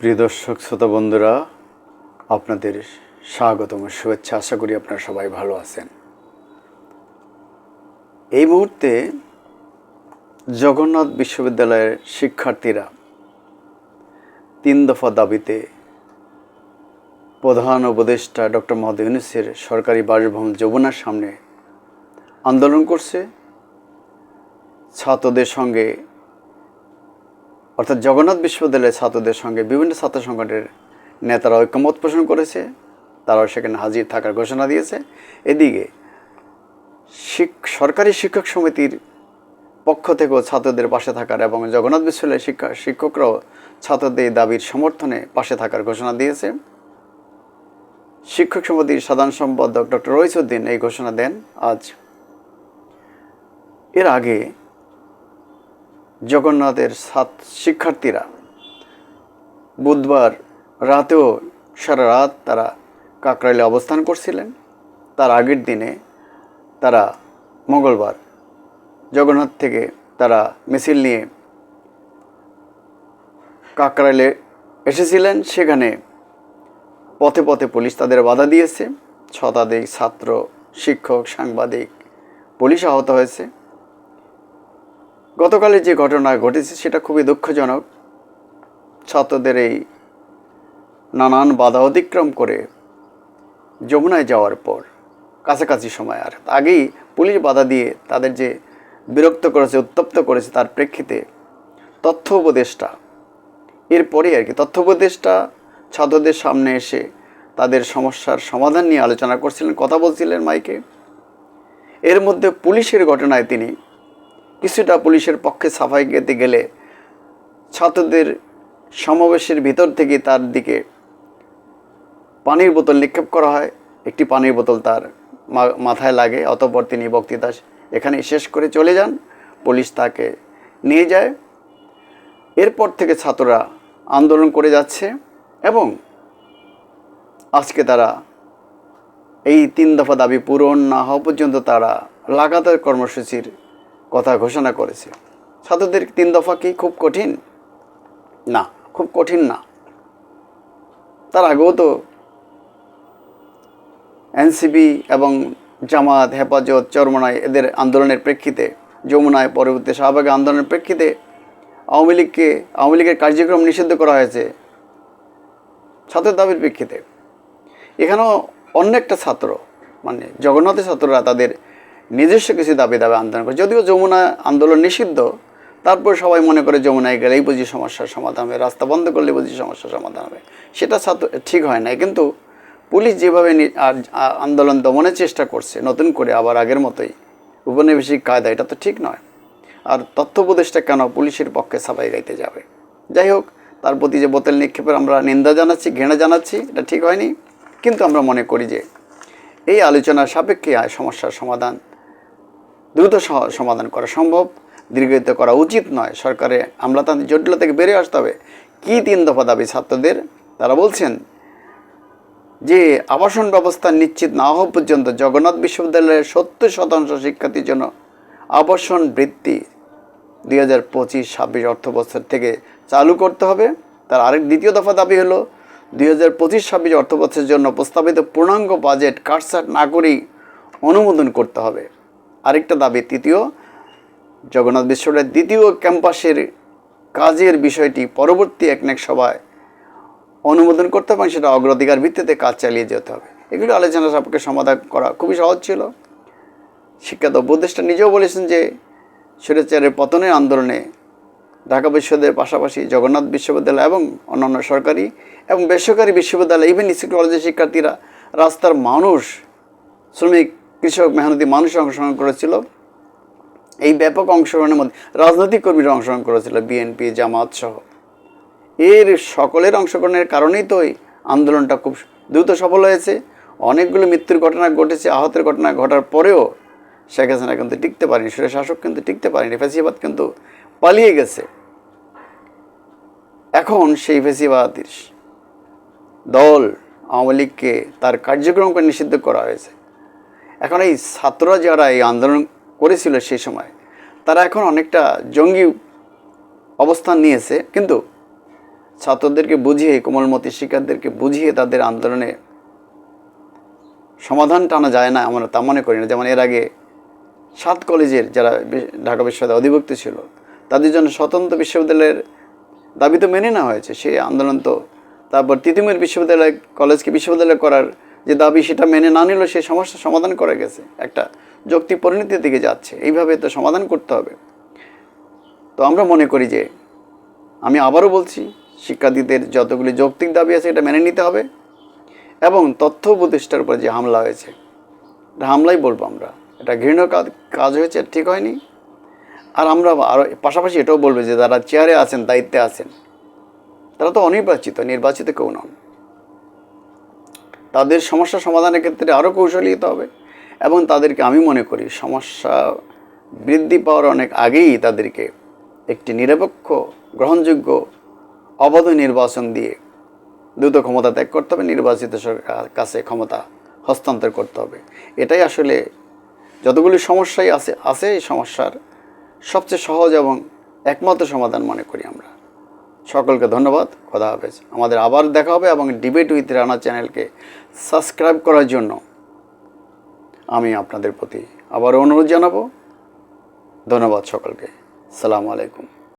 প্রিয় দর্শক, শ্রোতা বন্ধুরা, আপনাদের স্বাগতম, শুভেচ্ছা। আশা করি আপনারা সবাই ভালো আছেন। এই মুহূর্তে জগন্নাথ বিশ্ববিদ্যালয়ের শিক্ষার্থীরা তিন দফা দাবিতে প্রধান উপদেষ্টা ডক্টর মোহাম্মদ ইউনুসের সরকারি বাসভবন যমুনার সামনে আন্দোলন করছে। ছাত্রদের সঙ্গে অর্থাৎ জগন্নাথ বিশ্ববিদ্যালয়ের ছাত্রদের সঙ্গে বিভিন্ন ছাত্র সংগঠনের নেতারা ঐক্যমত পোষণ করেছে। তারাও সেখানে হাজির থাকার ঘোষণা দিয়েছে। এদিকে শিক, সরকারি শিক্ষক সমিতির পক্ষ থেকেও ছাত্রদের পাশে থাকার এবং জগন্নাথ বিশ্ববিদ্যালয়ের শিক্ষা, শিক্ষকরাও ছাত্রদের দাবির সমর্থনে পাশে থাকার ঘোষণা দিয়েছে। শিক্ষক সমিতির সাধারণ সম্পাদক ডক্টর রইসুদ্দিন এই ঘোষণা দেন। আজ এর আগে জগন্নাথের সাত শিক্ষার্থীরা বুধবার রাতেও সারা রাত তারা কাকরাইলে অবস্থান করছিলেন। তার আগের দিনে তারা মঙ্গলবার জগন্নাথ থেকে তারা মিছিল নিয়ে কাকরাইলে এসেছিলেন। সেখানে পথে পথে পুলিশ তাদের বাধা দিয়েছে। শতাধিক ছাত্র, শিক্ষক, সাংবাদিক, পুলিশ আহত হয়েছে। গতকালে যে ঘটনা ঘটেছে সেটা খুবই দুঃখজনক। ছাত্রদের এই নানান বাধা অতিক্রম করে যমুনায় যাওয়ার পর, কাছাকাছি সময়, আর আগেই পুলিশ বাধা দিয়ে তাদের যে বিরক্ত করেছে, উত্তপ্ত করেছে তার প্রেক্ষিতে তথ্য উপদেষ্টা এরপরে আর কি, তথ্য উপদেষ্টা ছাত্রদের সামনে এসে তাদের সমস্যার সমাধান নিয়ে আলোচনা করছিলেন, কথা বলছিলেন মাইকে। এর মধ্যে পুলিশের ঘটনায় তিনি কিছুটা পুলিশের পক্ষে সাফাই গেতে গেলে ছাত্রদের সমাবেশের ভিতর থেকে তার দিকে পানির বোতল নিক্ষেপ করা হয়। একটি পানির বোতল তার মাথায় লাগে, অতঃপর তিনি বক্তৃতা এখানে শেষ করে চলে যান। পুলিশ তাকে নিয়ে যায়। এরপর থেকে ছাত্ররা আন্দোলন করে যাচ্ছে এবং আজকে তারা এই তিন দফা দাবি পূরণ না হওয়া পর্যন্ত তারা লাগাতার কর্মসূচির ঘোষণা করেছে। ছাত্রদের তিন দফা কি খুব কঠিন? না, খুব কঠিন না। তার আগেও তো এনসিবি এবং জামাত হেফাজত চরমনায় এদের আন্দোলনের প্রেক্ষিতে, যমুনায় পরবর্তী শাহবাগে আন্দোলনের প্রেক্ষিতে আওয়ামী লীগকে, আওয়ামী লীগের কার্যক্রম নিষিদ্ধ করা হয়েছে ছাত্রের দাবির প্রেক্ষিতে। এখানেও অন্য একটা ছাত্র মানে জগন্নাথের ছাত্ররা তাদের নিজস্ব কিছু দাবি দাবি আন্দোলন করে। যদিও যমুনা আন্দোলন নিষিদ্ধ, তারপর সবাই মনে করে যমুনায় গেলেই বুঝি সমস্যার সমাধান হবে, রাস্তা বন্ধ করলে বুঝি সমস্যার সমাধান হবে। সেটা ছাত্র ঠিক হয় না কিন্তু পুলিশ যেভাবে আন্দোলন দমনের চেষ্টা করছে, নতুন করে আবার আগের মতোই উপনিবেশিক কায়দা, এটা তো ঠিক নয়। আর তথ্য উপদেষ্টা কেন পুলিশের পক্ষে সাফাই গাইতে যাবে? যাই হোক, তার প্রতি যে বোতল নিক্ষেপের আমরা নিন্দা জানাচ্ছি, ঘৃণা জানাচ্ছি, এটা ঠিক হয়নি। কিন্তু আমরা মনে করি যে এই আলোচনার সাপেক্ষে সমস্যার সমাধান দ্রুত সমাধান করা সম্ভব। দীর্ঘায়িত করা উচিত নয়। সরকারে আমলাতান্ত্রিক জটিলতা থেকে বেরিয়ে আসতে হবে। কী তিন দফা দাবি ছাত্রদের? তারা বলছেন যে, আবাসন ব্যবস্থা নিশ্চিত না হওয়া পর্যন্ত জগন্নাথ বিশ্ববিদ্যালয়ের সত্তর শতাংশ শিক্ষার্থীর জন্য আবাসন বৃত্তি দুই হাজার পঁচিশ, ছাব্বিশ অর্থ বছর থেকে চালু করতে হবে। তার আরেক দ্বিতীয় দফা দাবি হলো, দুই হাজার পঁচিশ, ছাব্বিশ অর্থ বছরের জন্য প্রস্তাবিত পূর্ণাঙ্গ বাজেট কাটছাট না করেই অনুমোদন করতে হবে। আরেকটা দাবি, তৃতীয়, জগন্নাথ বিশ্ববিদ্যালয়ের দ্বিতীয় ক্যাম্পাসের কাজের বিষয়টি পরবর্তী এক একনেক সভায় অনুমোদন করতে হবে সেটা অগ্রাধিকার ভিত্তিতে কাজ চালিয়ে যেতে হবে। এগুলো আলোচনা সাপেক্ষে সমাধান করা খুবই সহজ ছিল। শিক্ষাত উপদেষ্টা নিজেও বলেছেন যে, স্বৈরাচারের পতনের আন্দোলনে ঢাকা বিশ্ববিদ্যালয়ের পাশাপাশি জগন্নাথ বিশ্ববিদ্যালয় এবং অন্যান্য সরকারি এবং বেসরকারি বিশ্ববিদ্যালয় ইভেন ইনস্টিটিউট কলেজের শিক্ষার্থীরা রাস্তার মানুষ, শ্রমিক কৃষক মেহনতি মানুষ অংশগ্রহণ করেছিল। এই ব্যাপক অংশগ্রহণের মধ্যে রাজনৈতিক কর্মীরা অংশগ্রহণ করেছিল বিএনপি জামাত সহ। এর সকলের অংশগ্রহণের কারণেই তো আন্দোলনটা খুব দ্রুত সফল হয়েছে। অনেকগুলো মৃত্যুর ঘটনা ঘটেছে, আহতের ঘটনা ঘটার পরেও শেখ হাসিনা কিন্তু টিকতে পারেনি, সুরেশ শাসক কিন্তু টিকতে পারেনি, ফেসিবাদ কিন্তু পালিয়ে গেছে। এখন সেই ফেসিবাদ দল আওয়ামী লীগকে তার কার্যক্রমকে নিষিদ্ধ করা হয়েছে। এখন এই ছাত্ররা যারা এই আন্দোলন করেছিল সেই সময়, তারা এখন অনেকটা জঙ্গি অবস্থান নিয়েছে। কিন্তু ছাত্রদেরকে বুঝিয়ে কোমলমতি শিক্ষার্থীদেরকে বুঝিয়ে তাদের আন্দোলনে সমাধান টানা যায় না আমরা তা মনে করি না। যেমন এর আগে সাত কলেজের যারা ঢাকা বিশ্ববিদ্যালয় অধিভুক্ত ছিল, তাদের জন্য স্বতন্ত্র বিশ্ববিদ্যালয়ের দাবি তো মেনে নেওয়া হয়েছে। সেই আন্দোলন তো তারপর তিতুমির বিশ্ববিদ্যালয়, কলেজকে বিশ্ববিদ্যালয় করার যে দাবি সেটা মেনে না নিলেও সেই সমস্যার সমাধান করে গেছে, একটা যৌক্তিক পরিণতির দিকে যাচ্ছে। এইভাবে তো সমাধান করতে হবে। তো আমরা মনে করি যে আমি আবারও বলছি, শিক্ষার্থীদের যতগুলি যৌক্তিক দাবি আছে এটা মেনে নিতে হবে এবং তথ্য উপদেষ্টার উপর যে হামলা হয়েছে, এটা হামলাই বলব আমরা। এটা ঘৃণ্য কাজ কাজ হয়েছে, ঠিক হয়নি। আর আমরা আরও পাশাপাশি এটাও বলব যে যারা চেয়ারে আছেন, দায়িত্বে আছেন, তারা তো অনির্বাচিত, নির্বাচিত কেউ নন। তাদের সমস্যা সমাধানের ক্ষেত্রে আরও কৌশলী হতে হবে। এবং তাদেরকে আমি মনে করি সমস্যা বৃদ্ধি পাওয়ার অনেক আগেই তাদেরকে একটি নিরপেক্ষ, গ্রহণযোগ্য, অবাধ নির্বাচন দিয়ে দ্রুত ক্ষমতা ত্যাগ করতে হবে, নির্বাচিত সরকার কাছে ক্ষমতা হস্তান্তর করতে হবে। এটাই আসলে যতগুলি সমস্যাই আছে আছে এই সমস্যার সবচেয়ে সহজ এবং একমাত্র সমাধান মনে করি আমরা। সকলকে ধন্যবাদ। খোদা হাফেজ। আমাদের আবার দেখা হবে এবং ডিবেট উইথ রানা চ্যানেলকে সাবস্ক্রাইব করার জন্য আমি আপনাদের প্রতি আবার অনুরোধ জানাব। ধন্যবাদ সকলকে। সালাম আলাইকুম।